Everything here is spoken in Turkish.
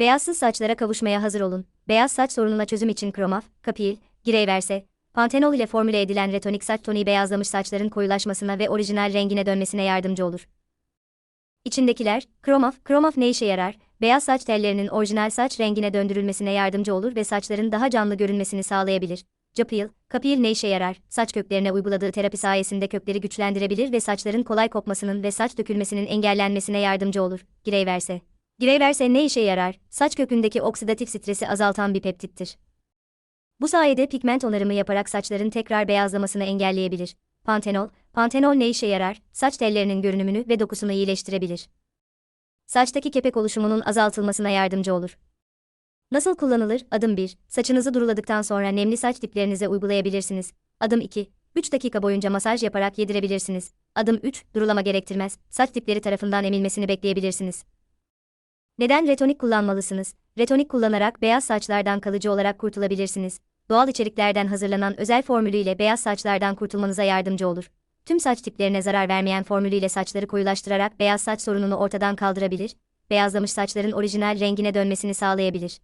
Beyazsız saçlara kavuşmaya hazır olun. Beyaz saç sorununa çözüm için Kromaf, Kapil, Gireyverse, Pantenol ile formüle edilen retonik saç toniği beyazlamış saçların koyulaşmasına ve orijinal rengine dönmesine yardımcı olur. İçindekiler, Kromaf, Kromaf ne işe yarar? Beyaz saç tellerinin orijinal saç rengine döndürülmesine yardımcı olur ve saçların daha canlı görünmesini sağlayabilir. Capil, Kapil ne işe yarar? Saç köklerine uyguladığı terapi sayesinde kökleri güçlendirebilir ve saçların kolay kopmasının ve saç dökülmesinin engellenmesine yardımcı olur. Gireyverse. Gireyverse ne işe yarar? Saç kökündeki oksidatif stresi azaltan bir peptittir. Bu sayede pigment onarımı yaparak saçların tekrar beyazlamasını engelleyebilir. Pantenol, pantenol ne işe yarar? Saç tellerinin görünümünü ve dokusunu iyileştirebilir. Saçtaki kepek oluşumunun azaltılmasına yardımcı olur. Nasıl kullanılır? Adım 1. Saçınızı duruladıktan sonra nemli saç diplerinize uygulayabilirsiniz. Adım 2. 3 dakika boyunca masaj yaparak yedirebilirsiniz. Adım 3. Durulama gerektirmez. Saç dipleri tarafından emilmesini bekleyebilirsiniz. Neden retonik kullanmalısınız? Retonik kullanarak beyaz saçlardan kalıcı olarak kurtulabilirsiniz. Doğal içeriklerden hazırlanan özel formülüyle beyaz saçlardan kurtulmanıza yardımcı olur. Tüm saç tiplerine zarar vermeyen formülüyle saçları koyulaştırarak beyaz saç sorununu ortadan kaldırabilir, beyazlamış saçların orijinal rengine dönmesini sağlayabilir.